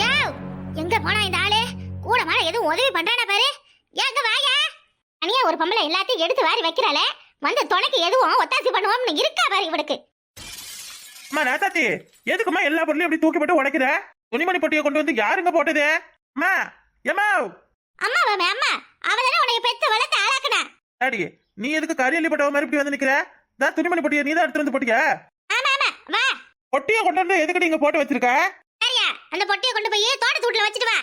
யோ எங்க போனா இந்த ஆளு? கூட மாட எதுவும் உதவி பண்றானா பாரு. எங்க வாயா. அனியா ஒரு பொம்பளை எல்லாத்தையும் எடுத்து வாரி வைக்கிறாளே. வந்து துணைக்கு எதுவும் ஒத்தாசி பண்ணுவோம்னு இருக்கா பாரு இவனுக்கு. அம்மா ராசாத்தி எதுக்கும்மா எல்லா பொருளையும் இப்படி தூக்கி போட்டு உடைக்கிற? துணிமணி பொட்டியை கொண்டு வந்து யாருங்க போட்டது? அம்மா ஏம்மா? அம்மா அம்மா அவதானே உன்னை பெத்து வளர்த்து ஆளாக்குனா. டாடி நீ எதுக்கு கரியல்லி போட்ட மாதிரி இப்படி வந்து நிக்கிற? தான் துணிமணி பொட்டியை நீ தான் எடுத்து வந்து போட்டியா? ஆமா ஆமா வா. பொட்டியை கொண்டு வந்து எதுக்கு நீங்க போட்டு வச்சிருக்க? அந்த பொட்டியை கொண்டு போய் தோட்டத்து வீட்டுல வச்சுட்டு வா.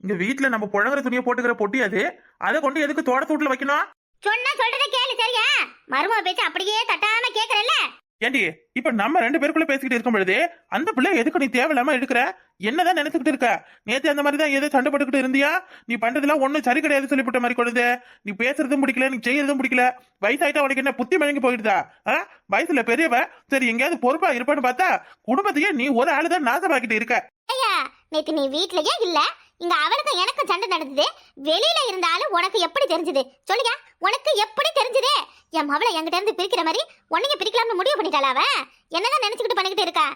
இங்க வீட்ல நம்ம புழங்குற துணியை போட்டுக்கிற பொட்டி அது. அதை கொண்டு எதுக்கு தோட்டத்து வீட்டுல வைக்கணும்? சொன்னா சொல்றதை கேளு சரியா? மருமக பேச்சு அப்படியே தட்டாம கேக்குறல்ல? ஏண்டி இப்ப நம்ம ரெண்டு பேருக்குள்ள பேசிக்கிட்டு இருக்கும் பொழுது அந்த பிள்ளை எதுக்கு நீ தேவையில்லாம எடுக்கிற? என்னதான் நினைச்சுக்கிட்டு இருக்க? நேத்து அந்த மாதிரி தான் ஏதோ சண்டை போட்டுக்கிட்டு இருந்தியா? நீ பண்றதுலாம் ஒண்ணும் சரி கிடையாது சொல்லிவிட்ட மாதிரி கொடுது நீ பேசுறதும் பிடிக்கல நீ செய்யறதும் பிடிக்கல. வயசாயிட்டா உனக்கு என்ன புத்தி மயங்கி போயிடுதா? ஆ? வயசுல பெரியவ சரி எங்கேயாவது பொறுப்பா இருப்பான்னு பார்த்தா குடும்பத்தையே நீ ஒரு ஆளுதான் நாசமாக்கிட்டு இருக்க. ஐயா நேத்து நீ வீட்லயே இல்ல? இங்க அவளுக்கும் எனக்கும் சண்டை நடந்தது. வெளியில இருந்தாலும் உனக்கு எப்படி தெரிஞ்சது? சொல்லுங்க உனக்கு எப்படி தெரிஞ்சது? என் மவளை என்கிட்ட இருந்து பிரிக்கிற மாதிரி உன்னைய பிரிக்கலாம்னு முடிவு பண்ணிட்டாளா அவ? என்னதான் நினைச்சுக்கிட்டு பண்ணிக்கிட்டு இருக்கா?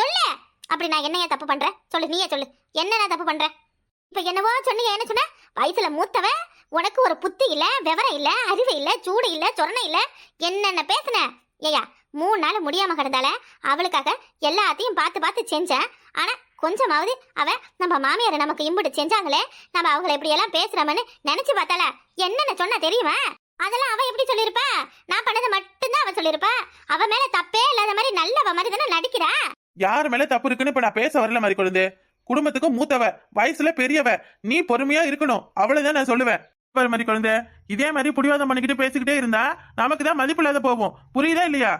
சொல்லு. அப்படி நான் என்னைய தப்பு பண்றேன்? சொல்லு நீயே சொல்லு. என்ன நான் தப்பு பண்றேன் இப்ப என்னவோ சொன்னீங்க என்ன சொன்ன? வயசுல மூத்தவ உனக்கு ஒரு புத்தி இல்ல விவரம் இல்ல அறிவு இல்ல சூடு இல்ல சொரணை இல்ல. என்னென்ன பேசுன? ஏயா மூணு நாள் முடியாம கிடந்தால அவளுக்காக எல்லாத்தையும் பார்த்து பார்த்து செஞ்சேன். ஆனா கொஞ்சமாவது அவ நம்ம மாமியார் நமக்கு இம்புட்டு செஞ்சாங்களே நம்ம அவங்கள இப்படி எல்லாம் பேசுறோம்னு நினைச்சு பார்த்தால என்னென்ன சொன்னா தெரியுமா? அதெல்லாம் அவ எப்படி சொல்லிருப்பா நான் பண்ணதை மட்டும்தான் அவ சொல்லிருப்பா அவ மேல தப்பே இல்லாத மாதிரி நல்லவ மாதிரி தானே நடிக்கிறா? யார் மேல தப்பு இருக்குன்னு இப்ப நான் பேச வரல மாதிரி குழந்தை குடும்பத்துக்கு மூத்தவ வயசுல பெரியவ நீ பொறுமையா இருக்கணும். அவ்வளவுதான் நான் சொல்லுவேன். மாதிரி குழந்தை இதே மாதிரி புடிவாதம் பண்ணிக்கிட்டு பேசிக்கிட்டே இருந்தா நமக்கு தான் மதிப்பு இல்லாத போகும். புரியுதா இல்லையா?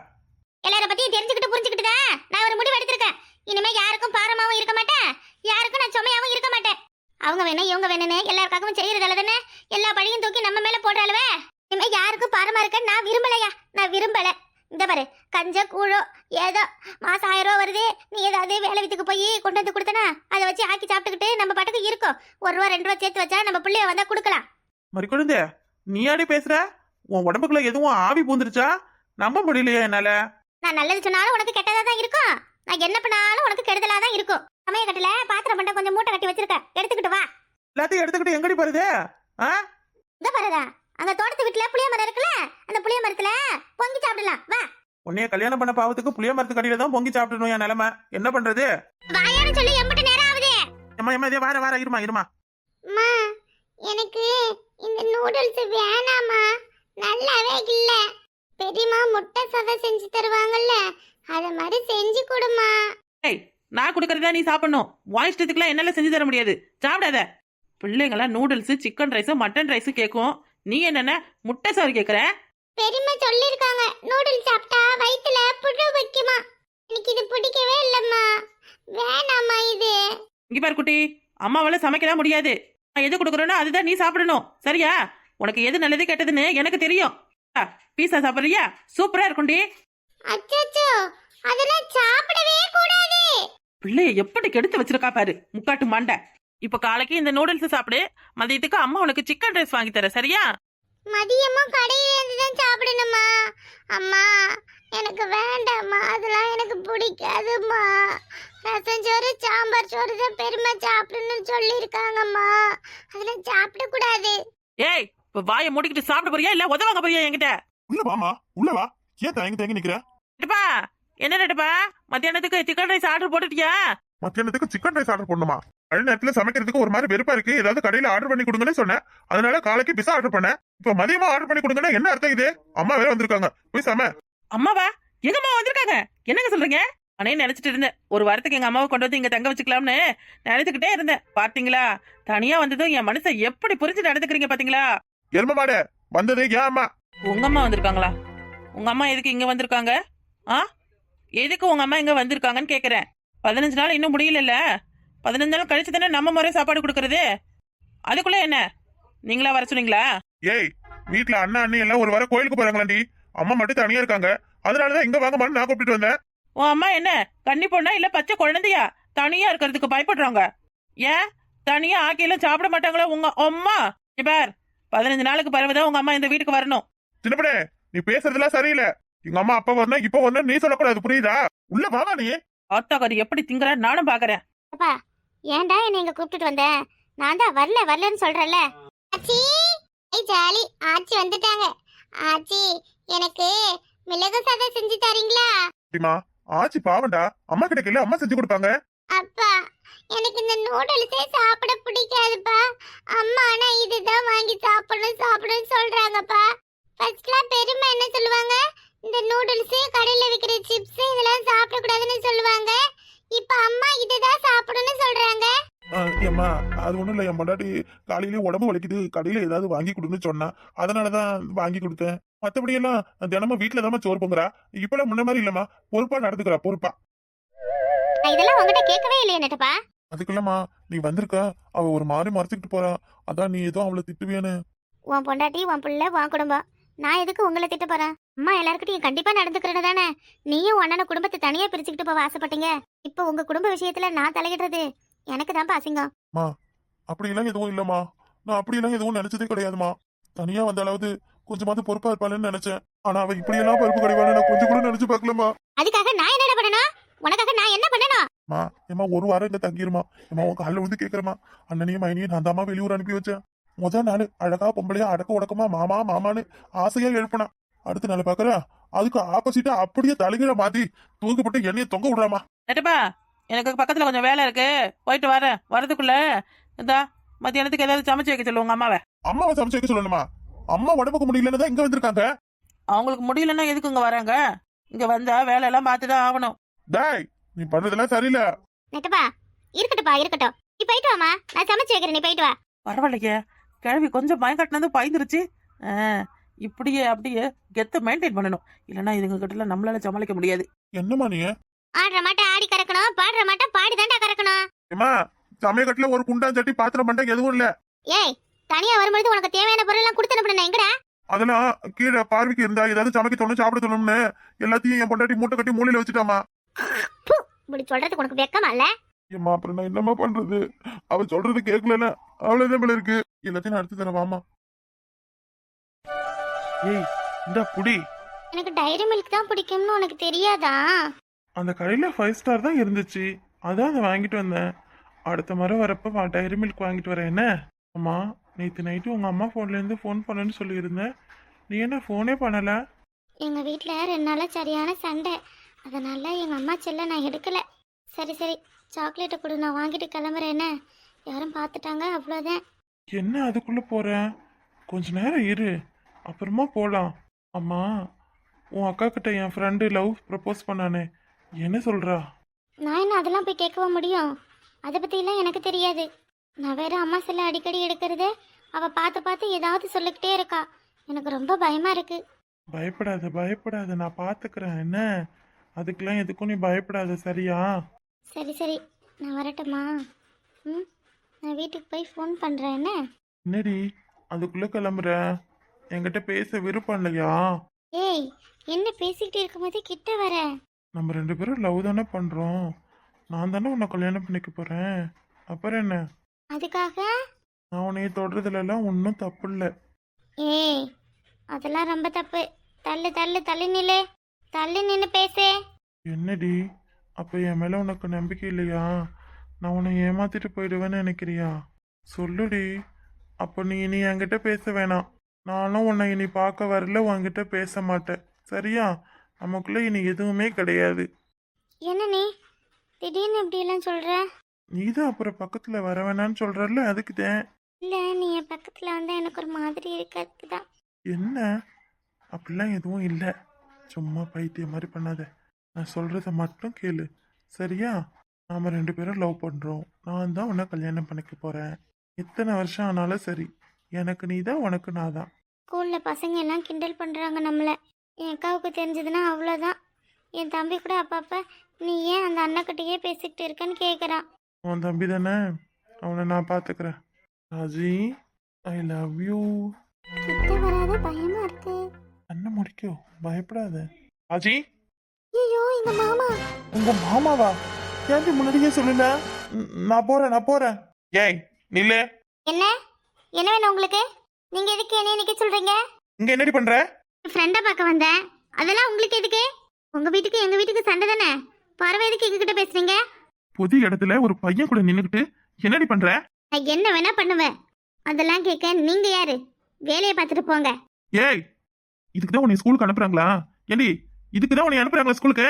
எல்லார பத்தியும் தெரிஞ்சுக்கிட்டு புரிஞ்சுக்கிட்டு தான் நான் ஒரு முடிவு எடுத்திருக்கேன். இனிமே யாருக்கும் பாரமாவும் இருக்க மாட்டேன் யாருக்கும் நான் சுமையாவும் இருக்க மாட்டேன் அவங்க வேணும் இவங்க வேணும்னு எல்லாருக்காகவும் செய்யறதால தானே எல்லா பழியும் தூக்கி நம்ம மேல போடுறாளுவே? இனிமே யாருக்கும் பாரமா இருக்க நான் விரும்பலையா? நான் விரும்பல. இந்த பாரு கஞ்ச கூழோ ஏதோ மாசம் ஆயிரம் ரூபா வருது. நீ ஏதாவது வேலை வித்துக்கு போய் கொண்டு வந்து கொடுத்தனா அதை வச்சு ஆக்கி சாப்பிட்டுக்கிட்டு நம்ம பாட்டுக்கு இருக்கோம். ஒரு ரூபா ரெண்டு ரூபா சேர்த்து வச்சா நம்ம பிள்ளைய வந்தா கொடுக்கலாம். மாதிரி குழந்தை நீ ஆடி பேசுற? உன் உடம்புக்குள்ள எதுவும் ஆவி பூந்துருச்சா? நம்ப முடியலையா என்னால? நான் நல்லது சொன்னாலும் உனக்கு கெட்டதா தான் இருக்கும். நான் என்ன பண்ணாலும் உனக்கு கெடுதலா தான் இருக்கும். சமய கட்டில பாத்திரம் பண்ண கொஞ்சம் மூட்டை கட்டி வச்சிருக்க. எடுத்துக்கிட்டு வா. எல்லாத்தையும் எடுத்துக்கிட்டு எங்கடி போறது? ஆ? இந்த பாருடா. அங்க தோட்டத்து வீட்டுல புளிய மரம் இருக்குல்ல? அந்த புளிய மரத்துல பொங்கி சாப்பிடலாம். வா. உன்னைய கல்யாணம் பண்ண பாவத்துக்கு புளிய மரத்து கடியில தான் பொங்கி சாப்பிடணும் என் நிலைமை. என்ன பண்றது? வாயான்னு சொல்லி எம்பிட்டு நேரம் ஆகுது. ஏம்மா ஏம்மா இதே வார வார இருமா இருமா. அம்மா எனக்கு இந்த நூடுல்ஸ் வேணாமா நல்லாவே இல்ல. பெரியம்மா முட்டை சதை செஞ்சு தருவாங்கல்ல அத மாதிரி செஞ்சு கொடுமா ஏய் நான் கொடுக்கறதா நீ சாப்பிடணும். உன் இஷ்டத்துக்குலாம் என்னால செஞ்சு தர முடியாது. சாப்பிடாத. பிள்ளைங்களாம் noodles chicken rice mutton rice கேட்கும் நீ என்னென்ன முட்டை சோறு கேட்குற பெரியம்மா சொல்லிருக்காங்க நூடுல்ஸ் சாப்பிட்டா வயித்துல புழு வைக்குமா. எனக்கு இது பிடிக்கவே இல்லம்மா. வேணாம்மா இது. இங்க பாரு குட்டி அம்மாவால சமைக்கலாம் முடியாது. நான் எது கொடுக்குறேனோ அதுதான் நீ சாப்பிடணும். சரியா? உனக்கு எது நல்லது கெட்டதுன்னு எனக்கு தெரியும். பீஸா சாப்பிட்றியா? சூப்பரா இருக்கும்டி. அச்சச்சோ அதெல்லாம் சாப்பிடவே கூடாது. பிள்ளைய எப்படி கெடுத்து வச்சிருக்கா பாரு முக்காட்டு மண்டை. இப்ப காலைக்கு இந்த நூடுல்ஸ் சாப்பிடு மதியத்துக்கு அம்மா உனக்கு சிக்கன் ரைஸ் வாங்கி தரேன் சரியா? மதியமும் கடையில இருந்து தான் சாப்பிடணுமா? அம்மா எனக்கு வேண்டாம்மா அதெல்லாம் எனக்கு பிடிக்காதும்மா. ரசம் சோறு சாம்பார் சோறு தான் பெருமை சாப்பிடணும்னு சொல்லியிருக்காங்கம்மா. அதெல்லாம் சாப்பிடக்கூடாது. ஏய் வாயை மூடிக்கிட்டு சாப்பிட போறியா இல்ல உதவாங்க போறியா என்கிட்ட? உள்ள வாமா உள்ள வா. ஏன் தயங்கி தயங்கி நிக்கிற? நெட்டப்பா என்ன நெட்டப்பா? மத்தியானத்துக்கு சிக்கன் ரைஸ் ஆர்டர் போட்டுட்டியா? மத்தியானத்துக்கு சிக்கன் ரைஸ் ஆர்டர் பண்ணுமா அழு நேரத்துல சமைக்கிறதுக்கு ஒரு மாதிரி வெறுப்பா இருக்கு. ஏதாவது கடையில ஆர்டர் பண்ணி கொடுங்கன்னு சொன்னேன். அதனால காலைக்கு பிசா ஆர்டர் பண்ணேன். இப்ப மதியமா ஆர்டர் பண்ணி கொடுங்கன்னா என்ன அர்த்தம் இது? அம்மா வேற வந்திருக்காங்க. போய் சம. அம்மாவா? எங்க அம்மா வந்திருக்காங்க? என்னங்க சொல்றீங்க? நானே நினைச்சிட்டு இருந்தேன். ஒரு வாரத்துக்கு எங்க அம்மாவை கொண்டு வந்து இங்க தங்க வச்சுக்கலாம்னு நினைச்சுக்கிட்டே இருந்தேன். பாத்தீங்களா? தனியா வந்ததும் என் மனசை எப்படி புரிஞ்சு நடந்துக்கிறீங்க பாத்தீங்களா? எரும மாடு வந்தது. ஏன் அம்மா? உங்க அம்மா வந்திருக்காங்களா? உங்க அம்மா எதுக்கு இங்க வந்திருக்காங்க? ஆ? எதுக்கு உங்க அம்மா இங்க வந்திருக்காங்கன்னு கேக்குறேன். பதினஞ்சு நாள் இன்னும் முடியலல்ல. பதினஞ்சு நாள் கழிச்சு தானே நம்ம முறை சாப்பாடு கொடுக்கறது? அதுக்குள்ள என்ன? நீங்களா வர சொன்னீங்களா? ஏய் வீட்ல அண்ணா அண்ணி எல்லாம் ஒரு வாரம் கோயிலுக்கு போறாங்களாண்டி. அம்மா மட்டும் தனியா இருக்காங்க. அதனாலதான் இங்க வாங்கம்மான்னு நான் கூப்பிட்டு வந்தேன். உன் அம்மா என்ன? கன்னி பொண்ணா இல்ல பச்சை குழந்தையா? தனியா இருக்கிறதுக்கு பயப்படுறாங்க. ஏன்? தனியா ஆக்கியெல்லாம் சாப்பிட மாட்டாங்களா உங்க அம்மா? பார். பதினஞ்சு நாளுக்கு பிறகுதான் உங்க அம்மா இந்த வீட்டுக்கு வரணும். சின்னப்படே நீ பேசுறதெல்லாம் சரியில்லை. எங்க அம்மா அப்பா வரணும் இப்ப வரணும் நீ சொல்லக்கூடாது புரியுதா? உள்ள வாமா நீ. ஆத்தாக்காரி எப்படி திங்குற நானும் பாக்குறேன். அப்பா ஏன்டா என்னை இங்க கூப்பிட்டுட்டு வந்த? நான் தான் வரல வரலன்னு சொல்றேன்ல. ஆச்சி ஐய் ஜாலி ஆச்சி வந்துட்டாங்க. ஆச்சி எனக்கு மிளகு சாதம் செஞ்சு தரீங்களா? ஆச்சி பாவண்டா அம்மா கிட்ட கேளு அம்மா செஞ்சு கொடுப்பாங்க. எனக்கு இந்த நூடுல்ஸே சாப்பிட பிடிக்காதுப்பா. அம்மா ஆனா இதுதான் வாங்கி சாப்பிடணும் சாப்பிடணும்னு சொல்றாங்கப்பா. ஃபர்ஸ்ட்லாம் பெருமை என்ன சொல்லுவாங்க? இந்த நூடுல்ஸ் கடையில விக்கிற சிப்ஸ் இதெல்லாம் சாப்பிட கூடாதுன்னு சொல்லுவாங்க. இப்ப அம்மா இதுதான் சாப்பிடணும்னு சொல்றாங்க. ஏம்மா அது ஒண்ணும் இல்ல என் பொண்டாட்டி காலையிலேயே உடம்பு வலிக்குது கடையில ஏதாவது வாங்கி கொடுன்னு சொன்னா அதனாலதான் வாங்கி கொடுத்தேன். மத்தபடி எல்லாம் தினமும் வீட்டுல தான் சோறு பொங்குறா. இப்பெல்லாம் முன்ன மாதிரி இல்லம்மா பொறுப்பா நடந்துக்கிறா பொறுப்பா. நான் இதெல்லாம் உங்ககிட்ட கேட்கவே இல்லையே நெட்டப்பா. அதுக்குள்ளம்மா நீ வந்திருக்க? அவ ஒரு மாதிரி மறைச்சுக்கிட்டு போறா. அதான் நீ ஏதோ அவளை திட்டுவியானு உன் பொண்டாட்டி உன் பிள்ளை உன் குடும்பம். நான் எதுக்கு உங்களை திட்ட போறேன்? அம்மா எல்லாருக்கிட்டையும் கண்டிப்பா நடந்துக்கிறது தானே? நீயும் உன்னோட குடும்பத்தை தனியா பிரிச்சுக்கிட்டு போக ஆசைப்பட்டீங்க. இப்போ உங்க குடும்ப விஷயத்துல நான் தலையிடுறது? எனக்கு தான் அசிங்கம். அப்படியெல்லாம் எதுவும் இல்லம்மா. நான் அப்படியெல்லாம் எதுவும் நினைச்சதே கிடையாதுமா தனியா வந்தாலாவது கொஞ்சமாவது பொறுப்பா இருப்பாளன்னு நினைச்சேன். ஆனா அவ இப்படியெல்லாம் பொறுப்பு கிடைவான்னு நான் கொஞ்சம் கூட நினைச்சு பார்க்கலம்மா. அதுக்காக நான் என்னடா பண்ணணும்? உனக்காக நான் என்ன பண்ணணும்? மா ஏமா ஒரு வாரம் இல்ல தங்கிருமா ஏமா உன் காலில் வந்து கேக்குறமா அண்ணனையும் மைனியும் நான் தாமா வெளியூர் அனுப்பி வச்சேன். முத நாள் அழகா பொம்பளையா அடக்க உடக்கமா மாமா மாமான்னு ஆசையா எழுப்பினா. அடுத்த நாள் பாக்குற அதுக்கு ஆப்போசிட்டா அப்படியே தலைகீழ மாத்தி தூக்கப்பட்டு எண்ணெயை தொங்க விடுறாமா நெட்டப்பா எனக்கு பக்கத்துல கொஞ்சம் வேலை இருக்கு. போயிட்டு வரேன். வரதுக்குள்ள இந்தா மத்தியானத்துக்கு ஏதாவது சமைச்சு வைக்க சொல்லு உங்க அம்மாவை. அம்மாவை சமைச்சு வைக்க சொல்லணுமா? அம்மா உடம்புக்கு முடியலன்னு தான் இங்க வந்திருக்காங்க. அவங்களுக்கு முடியலன்னா எதுக்கு இங்க வராங்க? இங்க வந்தா வேலையெல்லாம் பார்த்து தான் ஆகணும். டேய் நீ பண்றதெல்லாம் சரியில்லை. நெட்டப்பா இருக்கட்டும்ப்பா இருக்கட்டும். நீ போயிட்டு வாமா நான் சமைச்சு வைக்கிறேன் நீ போயிட்டு வா. பரவாயில்லையே. கிழவி கொஞ்சம் பயம் கட்டினது பயந்துருச்சு. ஆ, இப்படியே அப்படியே கெத்த மெயின்டைன் பண்ணணும். இல்லைன்னா இதுங்க கிட்ட நம்மளால சமாளிக்க முடியாது. என்னம்மா நீ? ஆடுற மாட்டை ஆடி கறக்கணும் பாடுற மாட்டை பாடி தாண்டா கறக்கணும். ஏமா சமயக்கட்டுல ஒரு குண்டான் சட்டி பாத்திரம் பண்ண எதுவும் இல்ல. ஏய் தனியா வரும்பொழுது உனக்கு தேவையான பொருள் எல்லாம் கொடுத்து அனுப்புறேன் எங்கடா? அதெல்லாம் கீழே பார்வைக்கு இருந்தா ஏதாவது சமைக்க தோணும் சாப்பிட தோணும்னு எல்லாத்தையும் என் பொண்டாட்டி மூட்டை கட்டி மூலையில வச்சுட்டாமா இப்படி சொல்றதுக்கு உனக்கு வெக்கமா இல்ல? ஏம்மா அப்புறம் நான் என்னம்மா பண்றது? அவ சொல்றது கேட்கலன்னா அவ்வளவுதான் மேல இருக்கு எல்லாத்தையும் தரேன் வாமா ஏய் இந்த புடி எனக்கு டைரி மில்க் தான் பிடிக்கும்னு உனக்கு தெரியாதா? அந்த கடையில ஃபைவ் ஸ்டார் தான் இருந்துச்சு. அதான் அதை வாங்கிட்டு வந்தேன். அடுத்த முறை வரப்ப டைரி மில்க் வாங்கிட்டு வரேன் என்ன? அம்மா நேற்று நைட்டு உங்க அம்மா ஃபோன்ல இருந்து ஃபோன் பண்ணேன்னு சொல்லியிருந்தேன். நீ என்ன ஃபோனே பண்ணல? எங்க வீட்ல ரெண்டு நாளா சரியான சண்டை. அதனால எங்க அம்மா செல்ல நான் எடுக்கல. சரி சரி. சாக்லேட்டை கொடு நான் வாங்கிட்டு கிளம்புறேன். என்ன? யாரும் பார்த்துட்டாங்க அவ்வளோதான் என்ன அதுக்குள்ள போற? கொஞ்ச நேரம் இரு. அப்புறமா போலாம். அம்மா உன் அக்கா கிட்ட என் ஃப்ரெண்டு லவ் ப்ரப்போஸ் பண்ணானே. என்ன சொல்றா? நான் என்ன அதெல்லாம் போய் கேட்கவா முடியும்? அதை பற்றிலாம் எனக்கு தெரியாது. நான் வேற அம்மா செல்ல அடிக்கடி எடுக்கிறது அவள் பார்த்து பார்த்து ஏதாவது சொல்லிக்கிட்டே இருக்கா. எனக்கு ரொம்ப பயமா இருக்கு. பயப்படாத பயப்படாத. நான் பாத்துக்கிறேன் என்ன? அதுக்கெல்லாம் எதுக்கும் நீ பயப்படாத சரியா? சரி சரி. நான் வரட்டுமா ம்? நான் வீட்டுக்கு போய் ஃபோன் பண்ணுறேன் என்ன? என்னடி? அதுக்குள்ள கிளம்புற? என்கிட்ட பேச விருப்பம் இல்லையா? ஏய் என்ன பேசிக்கிட்டு இருக்கும்போது கிட்ட வர? நம்ம ரெண்டு பேரும் லவ் தானே பண்றோம். நான் தானே உன்னை கல்யாணம் பண்ணிக்க போறேன். அப்புறம் என்ன? அதுக்காக? நான் உன்னைய தொடுறதுல எல்லாம் ஒன்றும் தப்பு இல்லை. ஏய் அதெல்லாம் ரொம்ப தப்பு. தள்ளு தள்ளு தள்ளி நில்லு. தள்ளி நின்று பேசு. என்னடி? அப்ப என் மேல உனக்கு நம்பிக்கை இல்லையா? நான் உன்னை ஏமாத்திட்டு போயிடுவேன்னு நினைக்கிறியா? சொல்லுடி. அப்போ நீ இனி என்கிட்ட பேச வேணாம். நானும் உன்னை இனி பார்க்க வரல உன்கிட்ட பேச மாட்டேன். சரியா? நமக்குள்ள இனி எதுவுமே கிடையாது. என்ன நீ திடீர்னு இப்படியெல்லாம் சொல்கிற நீதான் அப்புறம் பக்கத்துல வர வேணான்னு சொல்றல்ல அதுக்கு தான். இல்லை நீ என் பக்கத்தில் வந்தால் எனக்கு ஒரு மாதிரி இருக்கு அதுக்கு தான் என்ன? அப்படிலாம் எதுவும் இல்லை. சும்மா பைத்தியம் மாதிரி பண்ணாத. நான் சொல்றத மட்டும் கேளு. சரியா? நாம ரெண்டு பேரும் லவ் பண்றோம். நான் தான் உன்னை கல்யாணம் பண்ணிக்க போறேன். எத்தனை வருஷம் ஆனாலும் சரி. எனக்கு நீ தான் உனக்கு நான் தான் ஸ்கூலில் பசங்க எல்லாம் கிண்டல் பண்ணுறாங்க நம்மளை. என் அக்காவுக்கு தெரிஞ்சதுன்னா அவ்வளோதான் என் தம்பி கூட அப்பப்போ நீ ஏன் அந்த அண்ணக்கிட்டேயே பேசிக்கிட்டு இருக்கேன்னு கேட்குறான் உன் தம்பி தானே? அவனை நான் பார்த்துக்கிறேன் ராஜி ஐ லவ் யூ கிட்ட வராத பயமா இருக்கு. கண்ணை முடிக்கும் பயப்படாத. ராஜி! ஐயோ இந்த மாமா. உங்க மாமாவா? ஏன்டி முன்னாடியே சொல்லல ம், நான் போறேன் நான் போறேன். ஏய் நில்லு. என்ன? என்ன வேணும் உங்களுக்கு? நீங்க எதுக்கு என்ன நிக்க சொல்றீங்க? இங்க என்னடி பண்ற? ஃப்ரெண்டை பார்க்க வந்தேன். அதெல்லாம் உங்களுக்கு எதுக்கு? உங்க வீட்டுக்கு எங்க வீட்டுக்கு சண்டை தானே? பறவை எதுக்கு எங்ககிட்ட பேசுறீங்க? பொது இடத்துல ஒரு பையன் கூட நின்னுக்கிட்டு என்னடி பண்ற? நான் என்ன வேணா பண்ணுவேன். அதெல்லாம் கேட்க நீங்க யாரு? வேலையை பார்த்துட்டு போங்க. ஏய் இதுக்கு தான் உன்னை ஸ்கூலுக்கு அனுப்புறாங்களா? ஏண்டி இதுக்கு தான் உன்னை அனுப்புறாங்களா ஸ்கூலுக்கு?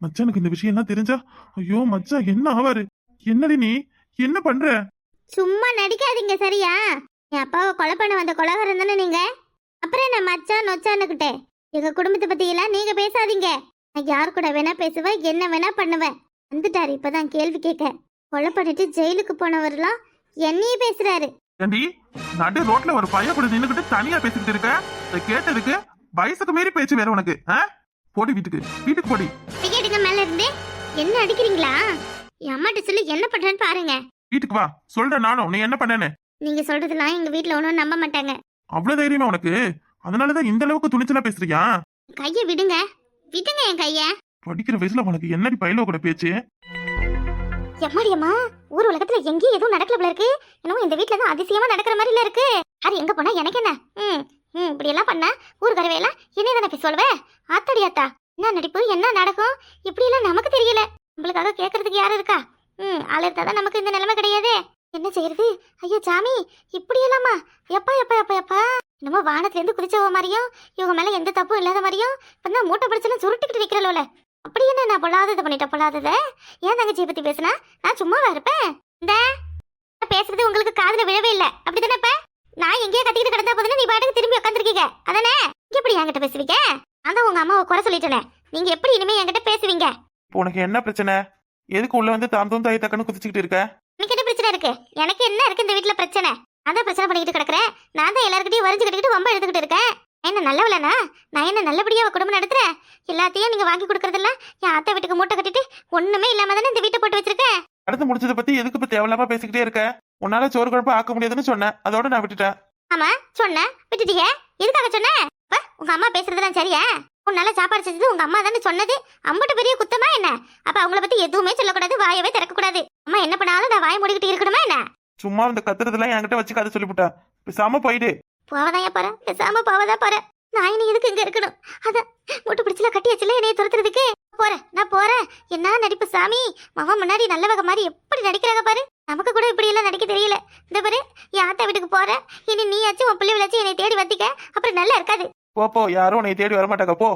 மச்சானுக்கு இந்த விஷயம் எல்லாம் தெரிஞ்சா? ஐயோ மச்சான் என்ன ஆவாரு? என்னடி நீ? என்ன பண்ற? சும்மா நடிக்காதீங்க சரியா? என் அப்பாவை கொலை பண்ண வந்த கொலகாரன் தானே நீங்க? அப்புறம் என்ன மச்சான் நொச்சான்னுக்கிட்டே? எங்க குடும்பத்தை பத்தி எல்லாம் நீங்க பேசாதீங்க. நான் யார் கூட வேணா பேசுவேன் என்ன வேணா பண்ணுவேன் வந்துட்டாரு இப்பதான் கேள்வி கேட்க. கொலை பண்ணிட்டு ஜெயிலுக்கு போனவர்லாம் என்னையே பேசுறாரு. ஏண்டி நடு ரோட்ல ஒரு பையன் கூட நின்னுக்கிட்டு தனியா பேசிக்கிட்டு இருக்க? கேட்டதுக்கு வயசுக்கு மீறி பேச்சு வேற உனக்கு ஆ? போடி வீட்டுக்கு. வீட்டுக்கு போடி டிக்கெட்டுங்க மேல இருந்து என்ன அடிக்கிறீங்களா? என் அம்மாட்ட சொல்லி என்ன பண்றேன்னு பாருங்க. வீட்டுக்கு வா. சொல்றேன் நானும். நீ என்ன பண்ணேன்னு? நீங்க சொல்றதெல்லாம் எங்க வீட்ல ஒன்றும் நம்ப மாட்டாங்க. அவ்வளவு தைரியமா உனக்கு? அதனாலதான் இந்த அளவுக்கு துணிச்சலா பேசுறியா? கையை விடுங்க. விடுங்க என் கைய. படிக்கிற வயசுல உனக்கு என்னடி பயில கூட பேச்சு? எம்மாடி அம்மா ஊர் உலகத்துல எங்கேயும் எதுவும் நடக்கல போல இருக்கு. என்னமோ இந்த வீட்ல தான் அதிசயமா நடக்கிற மாதிரி இருக்கு. அது எங்க போனா எனக்கு என்ன? ம். ம் இப்படி எல்லாம் பண்ணா ஊருக்கு கருவையெல்லாம் என்ன தானே போய் சொல்லுவேன் ஆத்தாடி ஆத்தா என்ன நடிப்பு என்ன நடக்கும் இப்படி எல்லாம் நமக்கு தெரியல. நம்மளுக்காக கேட்கறதுக்கு யாரும் இருக்கா? ம் ஆள் நமக்கு இந்த நிலைமை கிடையாது. என்ன செய்யறது? ஐயோ சாமி இப்படி எப்பா எப்பா எப்பா எப்பா? என்னமோ வானத்துலேருந்து குதிச்சவ மாதிரியும் இவங்க மேலே எந்த தப்பும் இல்லாத மாதிரியும் இப்பதான் மூட்டை பிடிச்சலாம் சுருட்டிக்கிட்டு நிக்கிறோம்ல அப்படி என்ன நான் பொல்லாதது பண்ணிட்டேன் பொல்லாததை? ஏன் தங்கச்சியை பற்றி பேசுனா? நான் சும்மாவா இருப்பேன்? இந்த நான் பேசுறது உங்களுக்கு காதில் விழவே இல்லை. அப்படி தானே இப்போ? நான் எங்கேயோ கத்திக்கிட்டு கிடந்தா போதுன்னு நீ பாட்டுக்கு திரும்பி உட்காந்துருக்கீங்க அதானே? எப்படி என்கிட்ட பேசுவீங்க? அதான் உங்க அம்மாவை குறை சொல்லிட்டேனே நீங்க எப்படி இனிமே என்கிட்ட பேசுவீங்க? இப்போ உனக்கு என்ன பிரச்சனை? எதுக்கு உள்ள வந்து தாம் தூம் தாய் தக்கன்னு குதிச்சுக்கிட்டு இருக்க? எனக்கு என்ன பிரச்சனை இருக்கு? எனக்கு என்ன இருக்கு இந்த வீட்ல பிரச்சனை? அதான் பிரச்சனை பண்ணிக்கிட்டு கிடக்குறேன். நான் தான் எல்லாருக்கிட்டையும் வரைஞ்சு கட்டிக்கிட்டு வம்ப எடுத்துக்கிட்டு இருக்கேன். என்ன நல்லவளனா நான் என்ன நல்லபடியா குடும்பம் நடத்துறேன்? எல்லாத்தையும் நீங்க வாங்கி கொடுக்கறதெல்லாம் என் அத்தை வீட்டுக்கு மூட்டை கட்டிட்டு ஒண்ணுமே இல்லாம தானே இந்த வீட்டை போட்டு வச்சிருக்கேன்? அடுத்து முடிச்சதை பத்தி எதுக்கு இப்ப தேவையில்லாம பேசிக்கிட்டே இருக்க? உன்னால சோறு குழம்பு ஆக்க முடியாதுன்னு சொன்னேன். அதோட நான் விட்டுட்டேன். ஆமா சொன்னேன். விட்டுட்டீங்க. எதுக்காக சொன்ன? அப்ப, உங்க அம்மா பேசுறதெல்லாம் சரியா? உன்னால சாப்பாடு செஞ்சது உங்க அம்மா தானே சொன்னது? அம்பட்டு பெரிய குத்தமா என்ன? அப்ப அவங்கள பத்தி எதுவுமே சொல்லக்கூடாது வாயவே திறக்க கூடாது அம்மா என்ன பண்ணாலும் நான் வாய மூடிக்கிட்டு இருக்கணுமா என்ன? சும்மா இந்த கத்துறதெல்லாம் என்கிட்ட வச்சு கதை சொல்லிவிட்டா பேசாம போயிடு. போவதான் போறேன் பேசாம போவதா போறேன் நான் இனி எதுக்கு இங்க இருக்கணும்? அதான் மூட்டை பிடிச்சல கட்டி வச்சுல என்னைய துரத்துறதுக்கு. போறேன் நான் போறேன். என்ன நடிப்பு சாமி? மகன் முன்னாடி நல்லவக மாதிரி எப்படி நடிக்கிறாங்க பாரு நமக்கு கூட இப்படி எல்லாம் நடிக்க தெரியல இந்த பாரு என் ஆத்தா வீட்டுக்கு போறேன் இனி நீயாச்சும் உன் பிள்ளை விளாச்சும் என்னை தேடி வந்திக்க அப்புறம் நல்லா இருக்காது போ போ. யாரும் உன்னை தேடி வர மாட்டாங்க போ.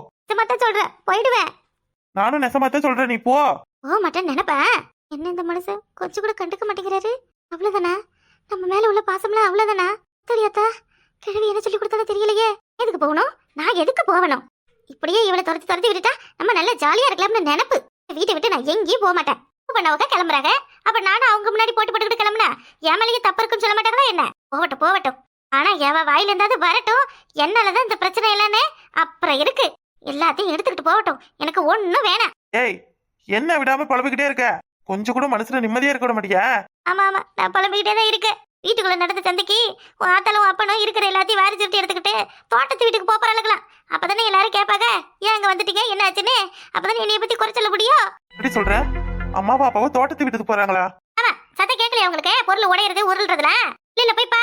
தான் சொல்றேன் போயிடுவேன். நானும் நெசமாத்தான் சொல்றேன். நீ போ. ஓ மாட்டேன் நினைப்பேன் என்ன இந்த மனுஷன்? கொஞ்சம் கூட கண்டுக்க மாட்டேங்கிறாரு. அவ்வளவுதானா? நம்ம மேல உள்ள பாசம்லாம் அவ்வளவுதானா? தெரியாதா கிழவி என்ன சொல்லி கொடுத்தாலும் தெரியலையே. எதுக்கு போகணும்? நான் எதுக்கு போகணும்? இப்படியே இவளை துரத்தி துரத்தி விட்டுட்டா நம்ம நல்லா ஜாலியா இருக்கலாம்னு நினைப்பு. வீட்டை விட்டு நான் எங்கேயும் போக மாட்டேன். பண்ணவங்க கிளம்புறாங்க. அப்ப நானும் அவங்க முன்னாடி போட்டு போட்டுக்கிட்டு கிளம்புனா என் மேலேயே தப்பு இருக்குன்னு சொல்ல மாட்டாங்களா என்ன? போகட்டும் போகட்டும். ஆனா எவ வாயில இருந்தாவது வரட்டும். என்னாலதான் இந்த பிரச்சனை எல்லாமே? அப்புறம் இருக்கு எல்லாத்தையும் எடுத்துக்கிட்டு போகட்டும். எனக்கு ஒண்ணும் வேணாம். ஏய் என்ன விடாம பழப்பிக்கிட்டே இருக்க? கொஞ்சம் கூட மனசுல நிம்மதியா இருக்க விட மாட்டியா? ஆமா ஆமா. நான் புலம்பிக்கிட்டே தான் இருக்கேன். வீட்டுக்குள்ள நடந்த சந்தைக்கு உன் ஆத்தாலும் அப்பனும் இருக்கிற எல்லாத்தையும் வாரி சுருட்டி எடுத்துக்கிட்டு தோட்டத்து வீட்டுக்கு போறாளுக்கலாம் அப்பதானே எல்லாரும் கேட்பாங்க ஏன் அங்க வந்துட்டீங்க? என்ன ஆச்சுன்னு அப்பதானே என்னைய பத்தி குறை சொல்ல முடியும்? எப்படி சொல்ற? அம்மா பாப்பாவை தோட்டத்து வீட்டுக்கு போறாங்களா? சத்தம் கேட்கலையா உங்களுக்கு? பொருள் உடையிறது உருள்றதுல இல்ல போய் பொட்டி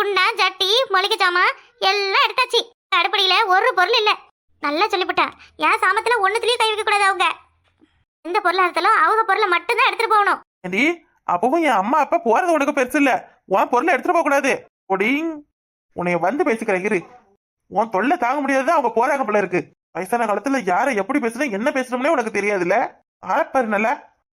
குண்டா ஜட்டி மளிகை ஜாமான் எல்லாம் எடுத்தாச்சு. அடுப்படியில ஒரு பொருள் இல்ல. நல்லா சொல்லிவிட்டேன் என் சாமத்துல ஒண்ணுத்துலயும் கை வைக்க கூடாது அவங்க. எந்த பொருளா இருந்தாலும் அவங்க பொருளை மட்டும்தான் எடுத்துட்டு போகணும். ஏண்டி அப்பவும் என் அம்மா அப்பா போறது உனக்கு பெருசு இல்ல. உன் பொருளை எடுத்துட்டு போக கூடாது. ஒடிங். உன்னைய வந்து பேசிக்கிறேன் இரு. உன் தொல்லை தாங்க முடியாதுதான் அவங்க போறாங்க போல இருக்கு. வயசான காலத்துல யாரை எப்படி பேசணும் என்ன பேசணும்னே உனக்கு தெரியாதுல்ல? ஆப்பாரு நல்லா.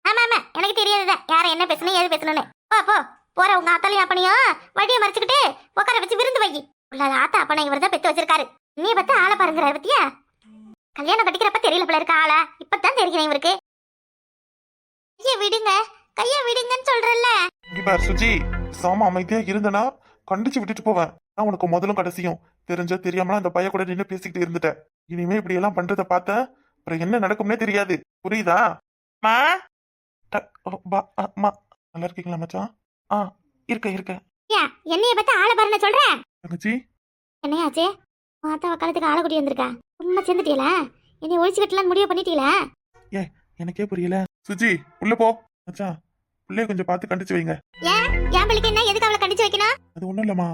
ஆமா ஆமா. எனக்கு தெரியாதுதான். யார என்ன பேசணும் ஏது பேசணும்னு. போ போ. போற உங்க ஆத்தாலையும் அப்பனையும் வழியை மறைச்சுக்கிட்டு உட்கார வச்சு விருந்து வை. உள்ளாத ஆத்தா அப்பனை இவர் தான் பெத்து வச்சிருக்காரு. நீ பத்தி ஆளை பாருங்கிறாரு பத்தியா கல்யாணம் கட்டிக்கிறப்ப தெரியல போல இருக்க ஆளா. இப்பதான் தெரிகிறேன் இவருக்கு. கைய விடுங்க கைய விடுங்கன்னு சொல்றல்ல. பார் சுஜி சாம அமைதியா இருந்தனா கண்டிச்சு விட்டுட்டு போவேன். நான் உனக்கு முதலும் கடைசியும். தெரிஞ்ச தெரியாமலாம் அந்த பைய கூட நின்று பேசிக்கிட்டு இருந்துட்டேன். இனிமே இப்படி எல்லாம் பண்றத பார்த்த அப்புறம் என்ன நடக்கும்னே தெரியாது. புரியுதா? ஓ, பா நல்லா இருக்கீங்களா மச்சான்? ஆ இருக்க இருக்க. ஏன் என்னைய பத்தி ஆளை பாருன்னு சொல்றேன் தங்கச்சி? என்னையாச்சே? உன் ஆத்தா வக்காலத்துக்கு ஆளை கூட்டி வந்திருக்கா. சும்மா சேர்ந்துட்டீல என்னை ஒழிச்சு கட்டலான்னு முடிவு பண்ணிட்டீல எனக்கே புரியல. சுஜி உள்ள போ. மச்சான் பிள்ளைய கொஞ்சம் பார்த்து கண்டிச்சு வைங்க. ஏன்? என் பிள்ளைக்கு என்ன? எதுக்கு அவளை கண்டிச்சு வைக்கணும்? அது ஒண்ணும் இல்லம்மா.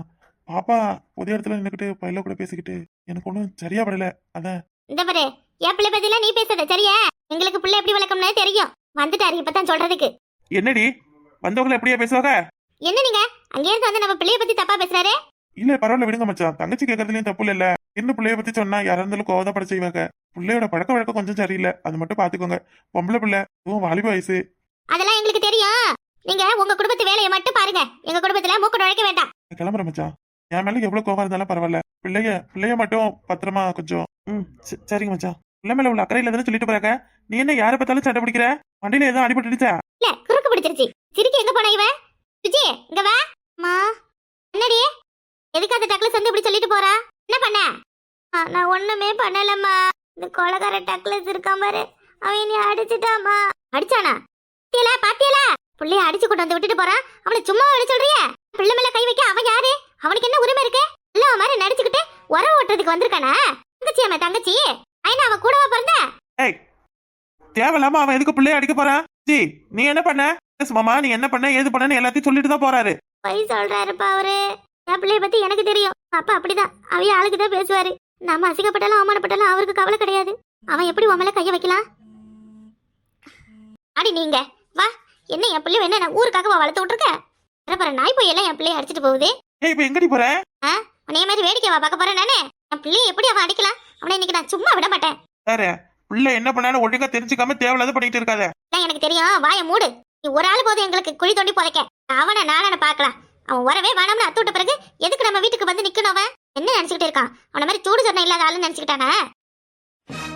பாப்பா புதிய இடத்துல நின்னுக்கிட்டு பையில கூட பேசிக்கிட்டு எனக்கு ஒன்றும் சரியா படல அதான். இந்த பாரு என் பிள்ளை பத்திலாம் நீ பேசாத சரியா? எங்களுக்கு பிள்ளை எப்படி வளர்க்கணும்னு தெரியும். வந்துட்டாரு இப்பதான் சொல்றதுக்கு. என்னடி? வந்தவங்களை எப்படியா பேசுவாங்க? என்ன நீங்க? அங்கே இருந்து வந்து நம்ம பிள்ளைய பத்தி தப்பா பேசுறாரு? இல்ல பரவாயில்ல விடுங்க மச்சான். தங்கச்சி கேட்கறதுலயும் தப்பு இல்ல இன்னும் பிள்ளைய பத்தி சொன்னா யாரா இருந்தாலும் கோவதப்பட செய்வாங்க. பிள்ளையோட பழக்க வழக்கம் கொஞ்சம் சரியில்லை. அது மட்டும் பாத்துக்கோங்க. பொம்பளை பிள்ளை இதுவும் வாலிப வயசு. அதெல்லாம் எங்களுக்கு தெரியும். நீங்க உங்க குடும்பத்து வேலையை மட்டும் பாருங்க. எங்க குடும்பத்துல மூக்கு நுழைக்க வேண்டாம். கிளம்புறேன் மச்சான். என் மேல எவ்வளவு கோவம் இருந்தாலும் பரவாயில்ல. பிள்ளைய பிள்ளைய மட்டும் பத்திரமா கொஞ்சம். ம் சரிங்க மச்சான். பிள்ளை மேல உள்ள அக்கறையில தானே சொல்லிட்டு போறாங்க? நீ என்ன யாரை பார்த்தாலும் சண்டை பிடிக்கிற? வண்டியில எதுவும் அடிபட்டுடுச்சா? இல்ல குறுக்கு பிடிச்சிருச்சு. சிரிக்க எங்க போன இவன் சுஜி இங்க வா. மா. என்னடி? எதுக்கு அந்த டக்லஸ் வந்து இப்படி சொல்லிட்டு போறா? என்ன பண்ண? நான் ஒண்ணுமே பண்ணலம்மா. இந்த கொலகார டக்லஸ் இருக்கான் பாரு. அவன் என்னை அடிச்சுட்டாமா அடிச்சானா? பாத்தியலா பாத்தியலா? புள்ளைய அடிச்சு கொண்டு வந்து விட்டுட்டு போறான். அவனை சும்மா விட சொல்றிய? பிள்ளை மேல கை வைக்க அவன் யாரு? அவனுக்கு என்ன உரிமை இருக்கு? எல்லா மாதிரி நடிச்சுக்கிட்டு உரம் ஓட்டுறதுக்கு வந்திருக்கானா? தங்கச்சி அவன் தங்கச்சி. ஐனா அவன் கூடவா பிறந்த? ஏய் தேவையில்லாம அவன் எதுக்கு பிள்ளைய அடிக்க போறான்? ஜி நீ என்ன பண்ண? மாமா நீ என்ன பண்ண? ஏது பண்ணன்னு எல்லாத்தையும் சொல்லிட்டு தான் போறாரு. பொய் சொல்றாருப்பா அவரு. என் பிள்ளைய பத்தி எனக்கு தெரியும். அப்பா அப்படிதான். அவைய ஆளுக்கு தான் பேசுவாரு. நம்ம அசிங்கப்பட்டாலும் அவமானப்பட்டாலும் அவருக்கு கவலை கிடையாது. அவன் எப்படி உன் மேல கைய வைக்கலாம்? அடி நீங்க. வா. என்ன என் பிள்ளை என்ன நான் ஊருக்காக வளர்த்து விட்டுருக்க? பாரு நாய் போய் எல்லாம் என் பிள்ளைய அடிச்சிட்டு போகுது. ஏய் இப்ப எங்கடி போற? உன்னைய மாதிரி வேடிக்கை வா பார்க்க போறேன் நானே. என் பிள்ளைய எப்படி அவன் அடிக்கலாம்? அவனை இன்னைக்கு நான் சும்மா விட மாட்டேன். பிள்ளை என்ன பண்ணாலும் ஒழுங்கா தெரிஞ்சுக்காம தேவையில்லாத பண்ணிட்டு இருக்காத. எனக்கு தெரியும். வாய மூடு. நீ ஒரு ஆள் போதும் எங்களுக்கு குழி தோண்டி புதைக்க. அவனை நானு பார்க்கலாம். அவன் வரவே வேணாம்னு அத்து விட்ட பிறகு எதுக்கு நம்ம வீட்டுக்கு வந்து நிக்கணும் அவன்? என்ன நினைச்சுக்கிட்டு இருக்கான்? அவன மாதிரி சூடு சொன்ன இல்லாத ஆளுன்னு நினைச்சுக்கிட்டானா?